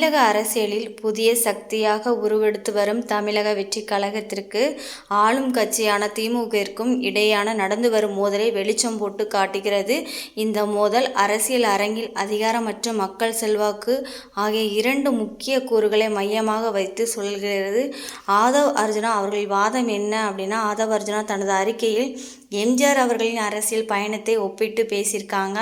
தமிழக அரசியலில் புதிய சக்தியாக உருவெடுத்து வரும் தமிழக வெற்றி கழகத்திற்கு ஆளும் கட்சியான திமுகவிற்கும் இடையான நடந்து வரும் மோதலை வெளிச்சம் போட்டு காட்டுகிறது. இந்த மோதல் அரசியல் அரங்கில் அதிகாரம் மற்றும் மக்கள் செல்வாக்கு ஆகிய இரண்டு முக்கிய கூறுகளை மையமாக வைத்து சொல்கிறது. ஆதவ் அர்ஜுனா அவர்கள் வாதம் என்ன அப்படின்னா ஆதவ் அர்ஜுனா தனது அறிக்கையில் எம்ஜிஆர் அவர்களின் அரசியல் பயணத்தை ஒப்பிட்டு பேசியிருக்காங்க.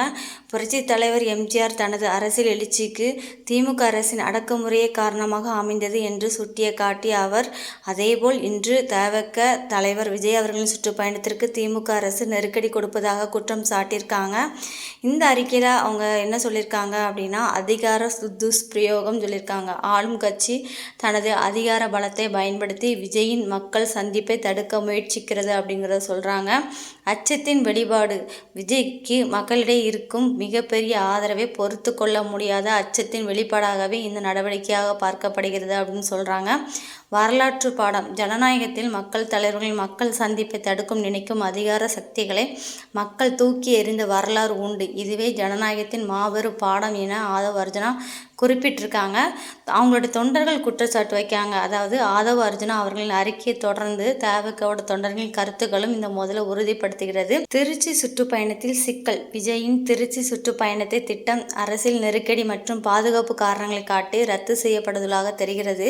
புரட்சித் தலைவர் எம்ஜிஆர் தனது அரசியல் எழுச்சிக்கு திமுக அரசின் அடக்குமுறையே காரணமாக அமைந்தது என்று சுட்டிய காட்டிய அவர் அதேபோல் இன்று தேவக்க தலைவர் விஜய் அவர்களின் சுற்றுப்பயணத்திற்கு திமுக அரசு நெருக்கடி கொடுப்பதாக குற்றம் சாட்டியிருக்காங்க. இந்த அறிக்கையில் அவங்க என்ன சொல்லியிருக்காங்க அப்படின்னா அதிகார துஷ்பிரயோகம் சொல்லியிருக்காங்க. ஆளும் கட்சி தனது அதிகார பலத்தை பயன்படுத்தி விஜயின் மக்கள் சந்திப்பை தடுக்க முயற்சிக்கிறது அப்படிங்கிறத சொல்கிறாங்க அச்சத்தின் வெளிப்பாடு விஜய்க்கு மக்களிடையே இருக்கும் மிகப்பெரிய ஆதரவை பொறுத்து கொள்ள முடியாத அச்சத்தின் வெளிப்பாடாகவே இந்த நடவடிக்கையாக பார்க்கப்படுகிறது அப்படின்னு சொல்கிறாங்க வரலாற்று பாடம். ஜனநாயகத்தில் மக்கள் தலைவர்களின் மக்கள் சந்திப்பை தடுக்கும் நினைக்கும் அதிகார சக்திகளை மக்கள் தூக்கி எறிந்த வரலாறு உண்டு. இதுவே ஜனநாயகத்தின் மாபெரும் பாடம் என ஆதவ் அர்ஜுனா குறிப்பிட்டிருக்காங்க. அவங்களுடைய தொண்டர்கள் குற்றச்சாட்டு வைக்காங்க அதாவது ஆதவ அர்ஜுனா அவர்களின் அறிக்கையை தொடர்ந்து தேவகோட தொண்டர்களின் கருத்துக்களும் இந்த முதல்ல உறுதிப்படுத்துகிறது. திருச்சி சுற்றுப்பயணத்தில் சிக்கல். விஜயின் திருச்சி சுற்றுப்பயணத்தை திட்டம் அரசியல் நெருக்கடி மற்றும் பாதுகாப்பு காரணங்களை காட்டி ரத்து செய்யப்படுவதாக தெரிகிறது.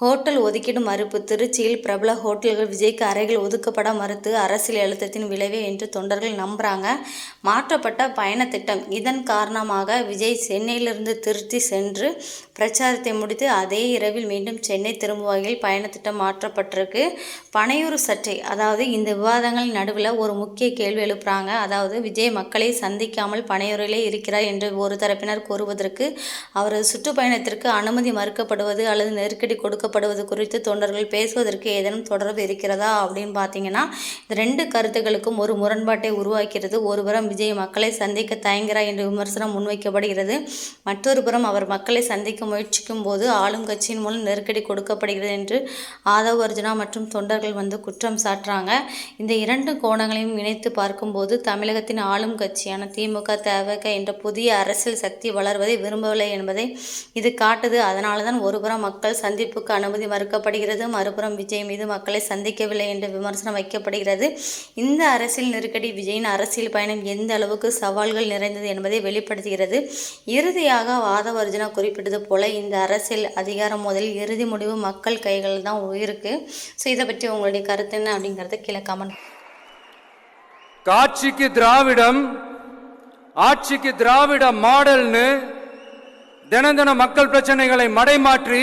ஹோட்டல் ஒதுக்கீடு மறுப்பு. திருச்சியில் பிரபல ஹோட்டல்கள் விஜய்க்கு அறைகள் ஒதுக்கப்பட மறுத்து அரசியல் அழுத்தத்தின் விளைவே என்று தொண்டர்கள் நம்புகிறாங்க மாற்றப்பட்ட பயண திட்டம் இதன் காரணமாக விஜய் சென்னையிலிருந்து திருச்சி சென்று பிரச்சாரத்தை முடித்து அதே இரவில் மீண்டும் சென்னை திரும்பும் வகையில் பயண திட்டம் மாற்றப்பட்டிருக்கு. பனையூர் சர்ச்சை அதாவது இந்த விவாதங்களின் நடுவில் ஒரு முக்கிய கேள்வி எழுப்புறாங்க. அதாவது விஜய் மக்களை சந்திக்காமல் பனையூரிலே இருக்கிறார் என்று ஒரு தரப்பினர் கூறுவதற்கு அவரது சுற்றுப்பயணத்திற்கு அனுமதி மறுக்கப்படுவது அல்லது நெருக்கடி கொடுக்க கொடுக்கப்படுவது குறித்து தொண்டர்கள் பேசுவதற்கு ஏதேனும் தொடர்பு இருக்கிறதா அப்படின்னு பார்த்தீங்கன்னா இந்த ரெண்டு கருத்துக்களுக்கும் ஒரு முரண்பாட்டை உருவாக்கிறது. ஒருபுறம் விஜய் மக்களை சந்திக்க தயங்குகிறார் என்று விமர்சனம் முன்வைக்கப்படுகிறது. மற்றொரு புறம் அவர் மக்களை சந்திக்க முயற்சிக்கும் போது ஆளும் கட்சியின் மூலம் நெருக்கடி கொடுக்கப்படுகிறது என்று ஆதவ் அர்ஜுனா மற்றும் தொண்டர்கள் வந்து குற்றம் சாட்டுறாங்க. இந்த இரண்டு கோணங்களையும் இணைத்து பார்க்கும்போது தமிழகத்தின் ஆளும் கட்சியான திமுக தேவக என்ற புதிய அரசியல் சக்தி வளர்வதை விரும்பவில்லை என்பதை இது காட்டுது. அதனால தான் ஒருபுறம் மக்கள் சந்திப்புக்கு அனுமதி மறுக்கப்படுகிறது. மறுபுறம் விஜய் மீது மக்களை சந்திக்கவில்லை என்ற விமர்சனம் வைக்கப்படுகிறது. இந்த அரசியல் நெருக்கடி விஜயின் அரசியல் பயணம் எந்த அளவுக்கு சவால்கள் நிறைந்தது என்பதை வெளிப்படுத்துகிறது. இறுதியாக வாதவர்ஜனா குறிப்பிட்டது போல இந்த அரசியல் அதிகார மோதலில் இறுதி முடிவு மக்கள் கைகள் தான் உயிருக்கு ஸோ இதை பற்றி உங்களுடைய கருத்து என்ன அப்படிங்கிறத கீழே கமெண்ட் காட்சிக்கு திராவிடம் ஆட்சிக்கு திராவிட மாடல்னு தினம் தினம் மக்கள் பிரச்சனைகளை மடைமாற்றி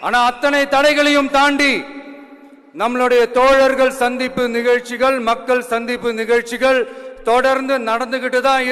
ஆனா அத்தனை தடைகளையும் தாண்டி நம்மளுடைய தோழர்கள் சந்திப்பு நிகழ்ச்சிகள் மக்கள் சந்திப்பு நிகழ்ச்சிகள் தொடர்ந்து நடந்துகிட்டு தான்